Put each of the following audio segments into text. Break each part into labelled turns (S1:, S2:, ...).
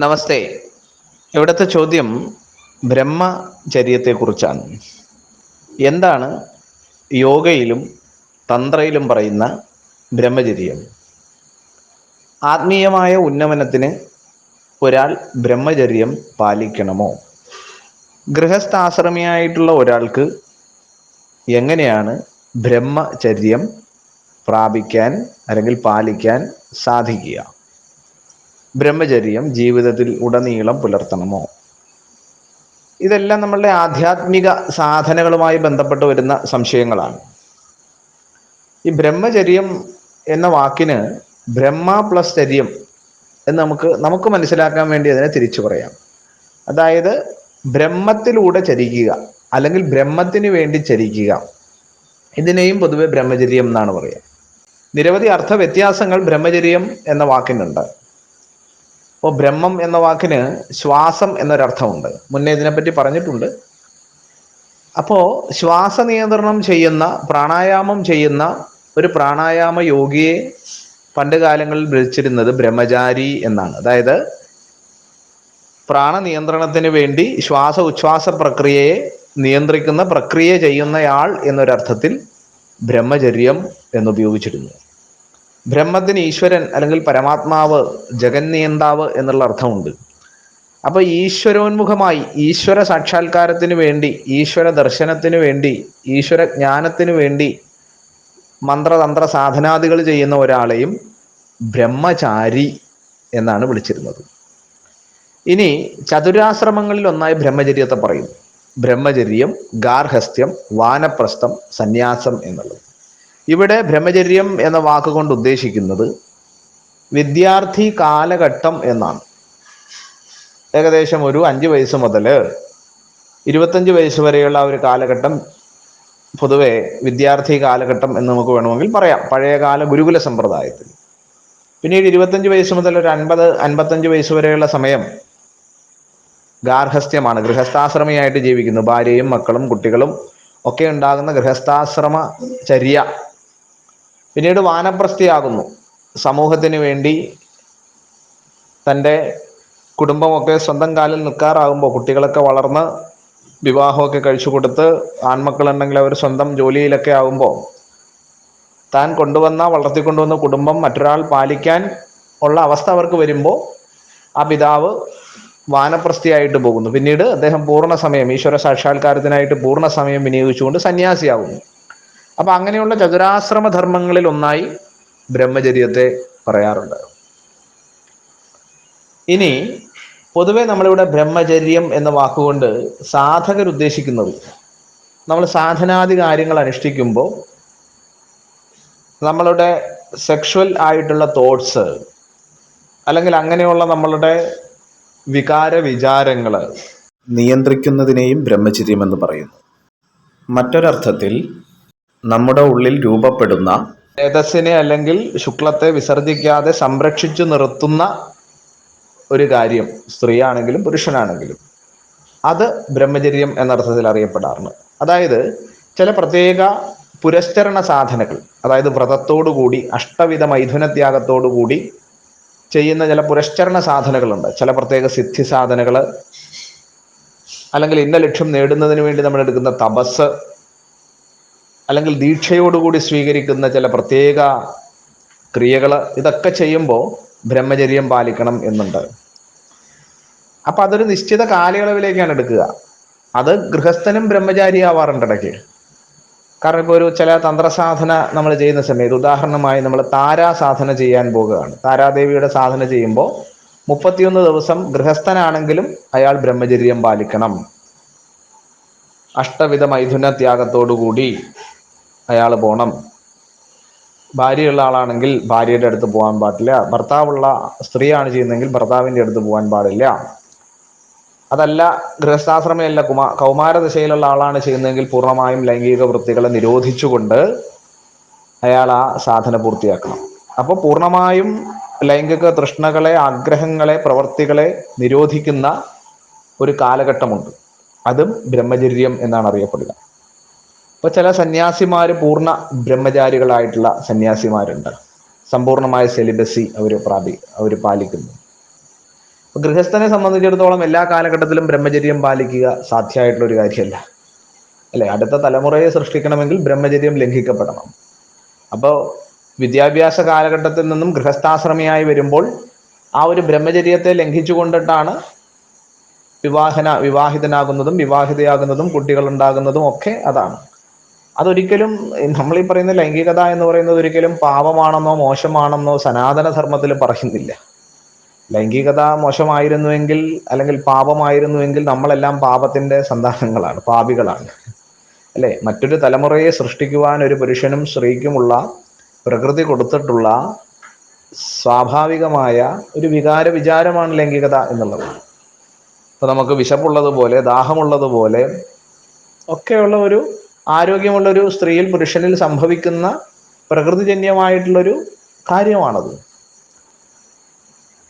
S1: നമസ്തേ. ഇവിടുത്തെ ചോദ്യം ബ്രഹ്മചര്യത്തെക്കുറിച്ചാണ്. എന്താണ് യോഗയിലും തന്ത്രയിലും പറയുന്ന ബ്രഹ്മചര്യം? ആത്മീയമായ ഉന്നമനത്തിന് ഒരാൾ ബ്രഹ്മചര്യം പാലിക്കണമോ? ഗൃഹസ്ഥാശ്രമിയായിട്ടുള്ള ഒരാൾക്ക് എങ്ങനെയാണ് ബ്രഹ്മചര്യം പ്രാപിക്കാൻ അല്ലെങ്കിൽ പാലിക്കാൻ സാധിക്കുക? ബ്രഹ്മചര്യം ജീവിതത്തിൽ ഉടനീളം പുലർത്തണമോ? ഇതെല്ലാം നമ്മളുടെ ആധ്യാത്മിക സാധനകളുമായി ബന്ധപ്പെട്ട് വരുന്ന സംശയങ്ങളാണ്. ഈ ബ്രഹ്മചര്യം എന്ന വാക്കിന് ബ്രഹ്മ പ്ലസ് ചര്യം എന്ന് നമുക്ക് നമുക്ക് മനസ്സിലാക്കാൻ വേണ്ടി അതിനെ തിരിച്ചു പറയാം. അതായത് ബ്രഹ്മത്തിലൂടെ ചരിക്കുക അല്ലെങ്കിൽ ബ്രഹ്മത്തിന് വേണ്ടി ചരിക്കുക. ഇതിനെയും പൊതുവെ ബ്രഹ്മചര്യം എന്നാണ് പറയുക. നിരവധി അർത്ഥ വ്യത്യാസങ്ങൾ ബ്രഹ്മചര്യം എന്ന വാക്കിനുണ്ട്. അപ്പോൾ ബ്രഹ്മം എന്ന വാക്കിന് ശ്വാസം എന്നൊരർത്ഥമുണ്ട്. മുന്നേ ഇതിനെപ്പറ്റി പറഞ്ഞിട്ടുണ്ട്. അപ്പോൾ ശ്വാസ നിയന്ത്രണം ചെയ്യുന്ന പ്രാണായാമം ചെയ്യുന്ന ഒരു പ്രാണായാമ യോഗിയെ പണ്ട് കാലങ്ങളിൽ വിളിച്ചിരുന്നത് ബ്രഹ്മചാരി എന്നാണ്. അതായത് പ്രാണനിയന്ത്രണത്തിന് വേണ്ടി ശ്വാസ ഉച്ഛ്വാസ പ്രക്രിയയെ നിയന്ത്രിക്കുന്ന പ്രക്രിയ ചെയ്യുന്നയാൾ എന്നൊരർത്ഥത്തിൽ ബ്രഹ്മചര്യം എന്നുപയോഗിച്ചിരുന്നു. ബ്രഹ്മത്തിന് ഈശ്വരൻ അല്ലെങ്കിൽ പരമാത്മാവ് ജഗന്നിയന്താവ് എന്നുള്ള അർത്ഥമുണ്ട്. അപ്പൊ ഈശ്വരോന്മുഖമായി ഈശ്വര സാക്ഷാത്കാരത്തിന് വേണ്ടി ഈശ്വര ദർശനത്തിന് വേണ്ടി ഈശ്വര ജ്ഞാനത്തിന് വേണ്ടി മന്ത്രതന്ത്ര സാധനാദികൾ ചെയ്യുന്ന ഒരാളെയും ബ്രഹ്മചാരി എന്നാണ് വിളിച്ചിരുന്നത്. ഇനി ചതുരാശ്രമങ്ങളിൽ ഒന്നായി ബ്രഹ്മചര്യത്തെ പറയും. ബ്രഹ്മചര്യം ഗാർഹസ്ഥ്യം വാനപ്രസ്ഥം സന്യാസം എന്നുള്ളത്. ഇവിടെ ബ്രഹ്മചര്യം എന്ന വാക്കുകൊണ്ട് ഉദ്ദേശിക്കുന്നത് വിദ്യാർത്ഥി കാലഘട്ടം എന്നാണ്. ഏകദേശം ഒരു അഞ്ച് വയസ്സ് മുതൽ ഇരുപത്തഞ്ച് വയസ്സ് വരെയുള്ള ഒരു കാലഘട്ടം പൊതുവെ വിദ്യാർത്ഥി കാലഘട്ടം എന്ന് നമുക്ക് വേണമെങ്കിൽ പറയാം. പഴയകാല ഗുരുകുല സമ്പ്രദായത്തിൽ. പിന്നീട് ഇരുപത്തഞ്ച് വയസ്സ് മുതൽ ഒരു അൻപത് അൻപത്തഞ്ച് വയസ്സ് വരെയുള്ള സമയം ഗാർഹസ്ഥ്യമാണ്. ഗൃഹസ്ഥാശ്രമിയായിട്ട് ജീവിക്കുന്നു. ഭാര്യയും മക്കളും കുട്ടികളും ഒക്കെ ഉണ്ടാകുന്ന ഗൃഹസ്ഥാശ്രമ ചര്യ പിന്നീട് വാനപ്രസ്ഥിയാകുന്നു. സമൂഹത്തിന് വേണ്ടി തന്റെ കുടുംബമൊക്കെ സ്വന്തം കാലിൽ നിൽക്കാറാകുമ്പോൾ കുട്ടികളൊക്കെ വളർന്ന് വിവാഹമൊക്കെ കഴിച്ചു കൊടുത്ത് ആൺമക്കളുണ്ടെങ്കിൽ അവർ സ്വന്തം ജോലിയിലൊക്കെ ആകുമ്പോൾ താൻ കൊണ്ടുവന്ന വളർത്തിക്കൊണ്ടുവന്ന കുടുംബം മറ്റൊരാൾ പാലിക്കാൻ ഉള്ള അവസ്ഥ അവർക്ക് വരുമ്പോൾ ആ പിതാവ് വാനപ്രസ്ഥിയായിട്ട് പോകുന്നു. പിന്നീട് അദ്ദേഹം പൂർണ സമയം ഈശ്വര സാക്ഷാത്കാരത്തിനായിട്ട് പൂർണ സമയം വിനിയോഗിച്ചുകൊണ്ട് സന്യാസിയാകുന്നു. അപ്പൊ അങ്ങനെയുള്ള ചതുരാശ്രമ ധർമ്മങ്ങളിൽ ഒന്നായി ബ്രഹ്മചര്യത്തെ പറയാറുണ്ട്. ഇനി പൊതുവെ നമ്മളിവിടെ ബ്രഹ്മചര്യം എന്ന വാക്കുകൊണ്ട് സാധകർ ഉദ്ദേശിക്കുന്നത് നമ്മൾ സാധനാദി കാര്യങ്ങൾ അനുഷ്ഠിക്കുമ്പോൾ നമ്മളുടെ സെക്ഷുവൽ ആയിട്ടുള്ള തോട്ട്സ് അല്ലെങ്കിൽ അങ്ങനെയുള്ള നമ്മളുടെ വികാര വിചാരങ്ങൾ നിയന്ത്രിക്കുന്നതിനെയും ബ്രഹ്മചര്യം എന്ന് പറയുന്നു. മറ്റൊരർത്ഥത്തിൽ നമ്മുടെ ഉള്ളിൽ രൂപപ്പെടുന്ന ഏതസ്സിനെ അല്ലെങ്കിൽ ശുക്ലത്തെ വിസർജിക്കാതെ സംരക്ഷിച്ചു നിർത്തുന്ന ഒരു കാര്യം സ്ത്രീയാണെങ്കിലും പുരുഷനാണെങ്കിലും അത് ബ്രഹ്മചര്യം എന്നർത്ഥത്തിൽ അറിയപ്പെടാറുണ്ട്. അതായത് ചില പ്രത്യേക പുരസ്ചരണ സാധനകൾ അതായത് വ്രതത്തോടുകൂടി അഷ്ടവിധ മൈഥുനത്യാഗത്തോടുകൂടി ചെയ്യുന്ന ചില പുരസ്ചരണ സാധനകളുണ്ട് ചില പ്രത്യേക സിദ്ധി സാധനകൾ അല്ലെങ്കിൽ ഇന്ന ലക്ഷ്യം നേടുന്നതിന് വേണ്ടി നമ്മൾ എടുക്കുന്ന തപസ് അല്ലെങ്കിൽ ദീക്ഷയോടുകൂടി സ്വീകരിക്കുന്ന ചില പ്രത്യേക ക്രിയകൾ ഇതൊക്കെ ചെയ്യുമ്പോൾ ബ്രഹ്മചര്യം പാലിക്കണം എന്നുണ്ട്. അപ്പൊ അതൊരു നിശ്ചിത കാലയളവിലേക്കാണ് എടുക്കുക. അത് ഗൃഹസ്ഥനും ബ്രഹ്മചാരി ആവാറുണ്ട് ഇടയ്ക്ക്. കാരണം ഇപ്പോൾ ഒരു ചില തന്ത്രസാധന നമ്മൾ ചെയ്യുന്ന സമയത്ത് ഉദാഹരണമായി നമ്മൾ താരാ സാധന ചെയ്യാൻ പോകുകയാണ് താരാദേവിയുടെ സാധന ചെയ്യുമ്പോൾ മുപ്പത്തിയൊന്ന് ദിവസം ഗൃഹസ്ഥനാണെങ്കിലും അയാൾ ബ്രഹ്മചര്യം പാലിക്കണം. അഷ്ടവിധ മൈഥുന ത്യാഗത്തോടുകൂടി അയാൾ പോകണം ഭാര്യയുള്ള ആളാണെങ്കിൽ ഭാര്യയുടെ അടുത്ത് പോകാൻ പാടില്ല. ഭർത്താവുള്ള സ്ത്രീയാണ് ചെയ്യുന്നതെങ്കിൽ ഭർത്താവിന്റെ അടുത്ത് പോകാൻ പാടില്ല. അതല്ല ഗൃഹസ്ഥാശ്രമയല്ല കുമാ കൗമാര ദശയിലുള്ള ആളാണ് ചെയ്യുന്നതെങ്കിൽ പൂർണമായും ലൈംഗിക വൃത്തികളെ നിരോധിച്ചുകൊണ്ട് അയാൾ ആ സാധന പൂർത്തിയാക്കണം. അപ്പോൾ പൂർണമായും ലൈംഗിക തൃഷ്ണകളെ ആഗ്രഹങ്ങളെ പ്രവർത്തികളെ നിരോധിക്കുന്ന ഒരു കാലഘട്ടമുണ്ട്. അതും ബ്രഹ്മചര്യം എന്നാണ് അറിയപ്പെടുക. ഇപ്പൊ ചില സന്യാസിമാർ പൂർണ ബ്രഹ്മചാരികളായിട്ടുള്ള സന്യാസിമാരുണ്ട്. സമ്പൂർണമായ സെലിബസി അവർ പ്രാപി അവർ പാലിക്കുന്നു. ഗൃഹസ്ഥനെ സംബന്ധിച്ചിടത്തോളം എല്ലാ കാലഘട്ടത്തിലും ബ്രഹ്മചര്യം പാലിക്കുക സാധ്യമായിട്ടുള്ള ഒരു കാര്യമല്ല. അല്ലെ? അടുത്ത തലമുറയെ സൃഷ്ടിക്കണമെങ്കിൽ ബ്രഹ്മചര്യം ലംഘിക്കപ്പെടണം. അപ്പോൾ വിദ്യാഭ്യാസ കാലഘട്ടത്തിൽ നിന്നും ഗൃഹസ്ഥാശ്രമിയായി വരുമ്പോൾ ആ ഒരു ബ്രഹ്മചര്യത്തെ ലംഘിച്ചുകൊണ്ടിട്ടാണ് വിവാഹന വിവാഹിതനാകുന്നതും വിവാഹിതയാകുന്നതും കുട്ടികൾ ഉണ്ടാകുന്നതും ഒക്കെ അതാണ്. അതൊരിക്കലും നമ്മൾ ഈ പറയുന്ന ലൈംഗികത എന്ന് പറയുന്നത് ഒരിക്കലും പാപമാണെന്നോ മോശമാണെന്നോ സനാതന ധർമ്മത്തിൽ പറയുന്നില്ല. ലൈംഗികത മോശമായിരുന്നുവെങ്കിൽ അല്ലെങ്കിൽ പാപമായിരുന്നുവെങ്കിൽ നമ്മളെല്ലാം പാപത്തിന്റെ സന്താനങ്ങളാണ് പാപികളാണ്. അല്ലെ? മറ്റൊരു തലമുറയെ സൃഷ്ടിക്കുവാൻ ഒരു പുരുഷനും സ്ത്രീക്കുമുള്ള പ്രകൃതി കൊടുത്തിട്ടുള്ള സ്വാഭാവികമായ ഒരു വികാര വിചാരമാണ് ലൈംഗികത എന്നുള്ളത്. ഇപ്പൊ നമുക്ക് വിശപ്പുള്ളതുപോലെ ദാഹമുള്ളതുപോലെ ഒക്കെയുള്ള ഒരു ആരോഗ്യമുള്ള ഒരു സ്ത്രീയിൽ പുരുഷനിൽ സംഭവിക്കുന്ന പ്രകൃതിജന്യമായിട്ടുള്ളൊരു കാര്യമാണത്.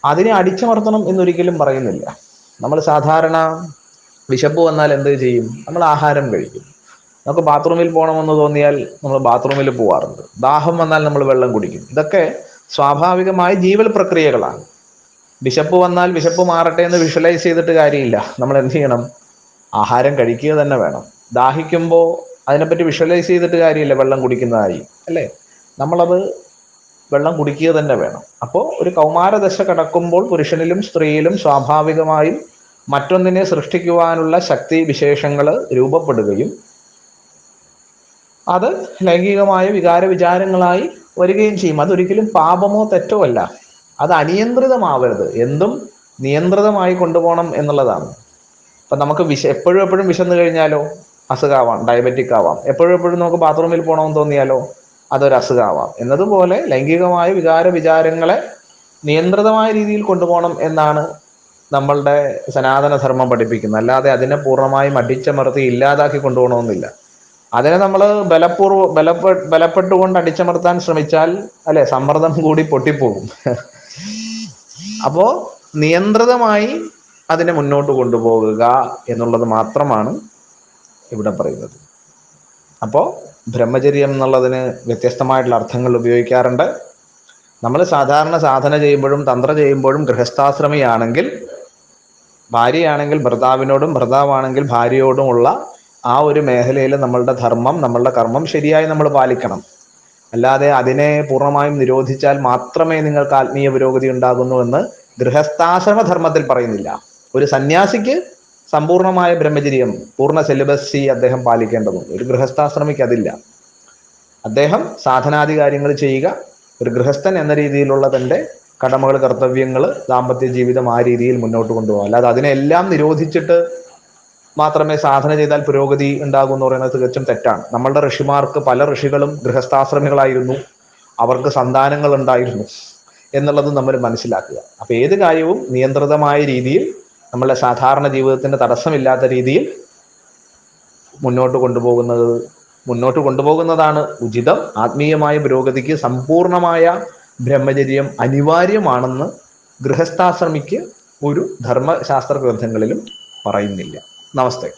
S1: അതിനെ അടിച്ചമർത്തണം എന്നൊരിക്കലും പറയുന്നില്ല. നമ്മൾ സാധാരണ വിശപ്പ് വന്നാൽ എന്ത് ചെയ്യും? നമ്മൾ ആഹാരം കഴിക്കും. നമുക്ക് ബാത്റൂമിൽ പോകണമെന്ന് തോന്നിയാൽ നമ്മൾ ബാത്റൂമിൽ പോവാറുണ്ട്. ദാഹം വന്നാൽ നമ്മൾ വെള്ളം കുടിക്കും. ഇതൊക്കെ സ്വാഭാവികമായ ജീവൽ പ്രക്രിയകളാണ്. വിശപ്പ് വന്നാൽ വിശപ്പ് മാറട്ടെ എന്ന് വിഷ്വലൈസ് ചെയ്തിട്ട് കാര്യമില്ല. നമ്മൾ എന്ത് ചെയ്യണം? ആഹാരം കഴിക്കുക തന്നെ വേണം. ദാഹിക്കുമ്പോൾ അതിനെപ്പറ്റി വിഷ്വലൈസ് ചെയ്തിട്ട് കാര്യമില്ല വെള്ളം കുടിക്കുന്നതായി അല്ലേ? നമ്മളത് വെള്ളം കുടിക്കുക തന്നെ വേണം. അപ്പോൾ ഒരു കൗമാരദശ കടക്കുമ്പോൾ പുരുഷനിലും സ്ത്രീയിലും സ്വാഭാവികമായും മറ്റൊന്നിനെ സൃഷ്ടിക്കുവാനുള്ള ശക്തി വിശേഷങ്ങൾ രൂപപ്പെടുകയും അത് ലൈംഗികമായ വികാര വിചാരങ്ങളായി വരികയും ചെയ്യും. അതൊരിക്കലും പാപമോ തെറ്റോ അല്ല. അത് അനിയന്ത്രിതമാവരുത്. എന്തും നിയന്ത്രിതമായി കൊണ്ടുപോകണം എന്നുള്ളതാണ്. അപ്പൊ നമുക്ക് വിശ എപ്പോഴും എപ്പോഴും വിശന്നു കഴിഞ്ഞാലോ? അസുഖാവാം ഡയബറ്റിക് ആവാം. എപ്പോഴും എപ്പോഴും നമുക്ക് ബാത്റൂമിൽ പോകണമെന്ന് തോന്നിയാലോ? അതൊരു അസുഖമാവാം എന്നതുപോലെ ലൈംഗികമായ വികാര വിചാരങ്ങളെ നിയന്ത്രിതമായ രീതിയിൽ കൊണ്ടുപോകണം എന്നാണ് നമ്മളുടെ സനാതന ധർമ്മം പഠിപ്പിക്കുന്നത്. അല്ലാതെ അതിനെ പൂർണമായും അടിച്ചമർത്തി ഇല്ലാതാക്കി കൊണ്ടുപോകണമെന്നില്ല. അതിനെ നമ്മൾ ബലപൂർവ ബലപ്പെ ബലപ്പെട്ടുകൊണ്ട് അടിച്ചമർത്താൻ ശ്രമിച്ചാൽ അല്ലെ സമ്മർദ്ദം കൂടി പൊട്ടിപ്പോകും. അപ്പോ നിയന്ത്രിതമായി അതിനെ മുന്നോട്ട് കൊണ്ടുപോകുക എന്നുള്ളത് മാത്രമാണ് ഇവിടെ പറയുന്നത്. അപ്പോൾ ബ്രഹ്മചര്യം എന്നുള്ളതിന് വ്യത്യസ്തമായിട്ടുള്ള അർത്ഥങ്ങൾ ഉപയോഗിക്കാറുണ്ട്. നമ്മൾ സാധാരണ സാധന ചെയ്യുമ്പോഴും തന്ത്ര ചെയ്യുമ്പോഴും ഗൃഹസ്ഥാശ്രമിയാണെങ്കിൽ ഭാര്യയാണെങ്കിൽ ഭർത്താവിനോടും ഭർത്താവാണെങ്കിൽ ഭാര്യയോടുമുള്ള ആ ഒരു മേഖലയിൽ നമ്മളുടെ ധർമ്മം നമ്മളുടെ കർമ്മം ശരിയായി നമ്മൾ പാലിക്കണം. അല്ലാതെ അതിനെ പൂർണമായും നിരോധിച്ചാൽ മാത്രമേ നിങ്ങൾക്ക് ആത്മീയ പുരോഗതി ഗൃഹസ്ഥാശ്രമ ധർമ്മത്തിൽ പറയുന്നില്ല. ഒരു സന്യാസിക്ക് സമ്പൂർണമായ ബ്രഹ്മചര്യം പൂർണ സിലബസി അദ്ദേഹം പാലിക്കേണ്ടതുണ്ട്. ഒരു ഗൃഹസ്ഥാശ്രമിക്ക് അതില്ല. അദ്ദേഹം സാധനാദി കാര്യങ്ങൾ ചെയ്യുക ഒരു ഗൃഹസ്ഥൻ എന്ന രീതിയിലുള്ള തന്റെ കടമകൾ കർത്തവ്യങ്ങൾ ദാമ്പത്യ ജീവിതം ആ രീതിയിൽ മുന്നോട്ട് കൊണ്ടുപോകാം. അല്ലാതെ അതിനെല്ലാം നിരോധിച്ചിട്ട് മാത്രമേ സാധന ചെയ്താൽ പുരോഗതി ഉണ്ടാകൂ എന്ന് പറയുന്നത് തികച്ചും തെറ്റാണ്. നമ്മളുടെ ഋഷിമാർക്ക് പല ഋഷികളും ഗൃഹസ്ഥാശ്രമികളായിരുന്നു. അവർക്ക് സന്താനങ്ങൾ ഉണ്ടായിരുന്നു എന്നുള്ളത് നമ്മൾ മനസ്സിലാക്കുക. അപ്പൊ ഏത് കാര്യവും നിയന്ത്രിതമായ രീതിയിൽ നമ്മളുടെ സാധാരണ ജീവിതത്തിന് തടസ്സമില്ലാത്ത രീതിയിൽ മുന്നോട്ട് കൊണ്ടുപോകുന്നത് മുന്നോട്ട് കൊണ്ടുപോകുന്നതാണ് ഉചിതം. ആത്മീയമായ പുരോഗതിക്ക് സമ്പൂർണമായ ബ്രഹ്മചര്യം അനിവാര്യമാണെന്ന് ഗൃഹസ്ഥാശ്രമിക്ക് ഒരു ധർമ്മശാസ്ത്ര ഗ്രന്ഥങ്ങളിലും പറയുന്നില്ല. നമസ്തേ.